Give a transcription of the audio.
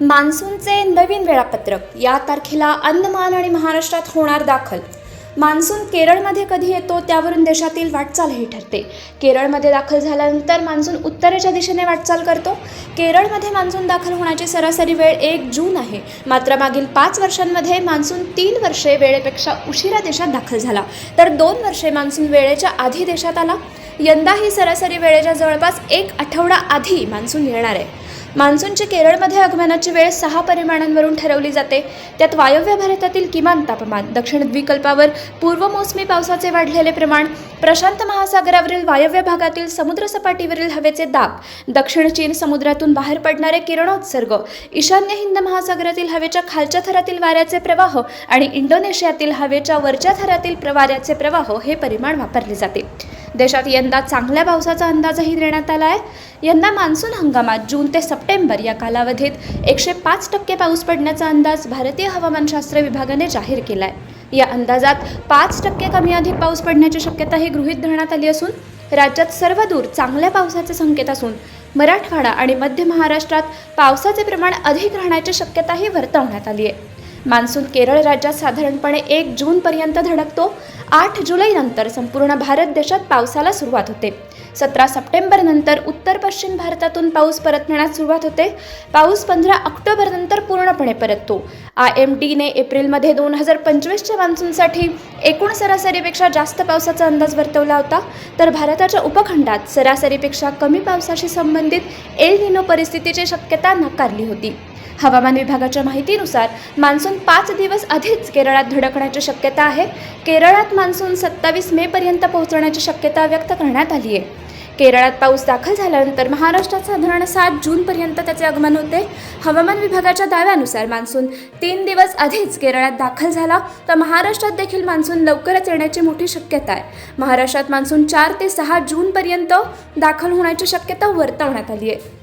मान्सूनचे नवीन वेळापत्रक. या तारखेला अंदमान आणि महाराष्ट्रात होणार दाखल. मान्सून केरळमध्ये कधी येतो त्यावरून देशातील वाटचालही ठरते. केरळमध्ये दाखल झाल्यानंतर मान्सून उत्तरेच्या दिशेने वाटचाल करतो. केरळमध्ये मान्सून दाखल होण्याची सरासरी वेळ एक जून आहे. मात्र मागील पाच वर्षांमध्ये मान्सून तीन वर्षे वेळेपेक्षा उशिरा देशात दाखल झाला. तर दोन वर्षे मान्सून वेळेच्या आधी देशात आला. यंदाही सरासरी वेळेच्या जवळपास एक आठवडा आधी मान्सून येणार आहे. मान्सूनची केरळमध्ये आगमनाची वेळ सहा परिमाणांवरून ठरवली जाते. त्यात वायव्य भारतातील किमान तापमान दक्षिण द्विकल्पावर पूर्व मोसमी पावसाचे वाढलेले प्रमाण प्रशांत महासागरावरील वायव्य भागातील समुद्रसपाटीवरील हवेचे दाब दक्षिण चीन समुद्रातून बाहेर पडणारे किरणोत्सर्ग ईशान्य हिंद महासागरातील हवेच्या खालच्या थरातील वाऱ्याचे प्रवाह आणि इंडोनेशियातील हवेच्या वरच्या थरातील प्रवाऱ्याचे प्रवाह हे परिमाण वापरले जाते. देशात यंदा चांगल्या पावसाचा अंदाजही देण्यात आला आहे. यंदा मान्सून हंगामात जून ते सप्टेंबर या कालावधीत एकशे पाच टक्के पाऊस पडण्याचा अंदाज भारतीय हवामानशास्त्र विभागाने जाहीर केला आहे या अंदाजात पाच टक्के कमी अधिक पाऊस पडण्याची शक्यताही गृहीत धरण्यात आली असून राज्यात सर्वदूर चांगल्या पावसाचे संकेत असून मराठवाडा आणि मध्य महाराष्ट्रात पावसाचे प्रमाण अधिक राहण्याची शक्यताही वर्तवण्यात आली आहे. मान्सून केरळ राज्यात साधारणपणे एक जूनपर्यंत धडकतो. आठ जुलैनंतर संपूर्ण भारत देशात पावसाला सुरुवात होते. सतरा सप्टेंबरनंतर उत्तर पश्चिम भारतातून पाऊस परतण्यास सुरुवात होते. पाऊस पंधरा ऑक्टोबरनंतर पूर्णपणे परततो. आय एम डीने एप्रिलमध्ये दोन हजार पंचवीसच्या मान्सूनसाठी एकूण सरासरीपेक्षा जास्त पावसाचा अंदाज वर्तवला होता. तर भारताच्या उपखंडात सरासरीपेक्षा कमी पावसाशी संबंधित एल निनो परिस्थितीची शक्यता नाकारली होती. हवामान विभागाच्या माहितीनुसार मान्सून पाच दिवस आधीच केरळात धडकण्याची शक्यता आहे. केरळात मान्सून सत्तावीस मे पर्यंत पोहोचण्याची शक्यता व्यक्त करण्यात आली आहे. केरळात पाऊस दाखल झाल्यानंतर महाराष्ट्रात साधारण सात जूनपर्यंत त्याचे आगमन होते. हवामान विभागाच्या दाव्यानुसार मान्सून तीन दिवस आधीच केरळात दाखल झाला. तर महाराष्ट्रात देखील मान्सून लवकरच येण्याची मोठी शक्यता आहे. महाराष्ट्रात मान्सून चार ते सहा जूनपर्यंत दाखल होण्याची शक्यता वर्तवण्यात आली आहे.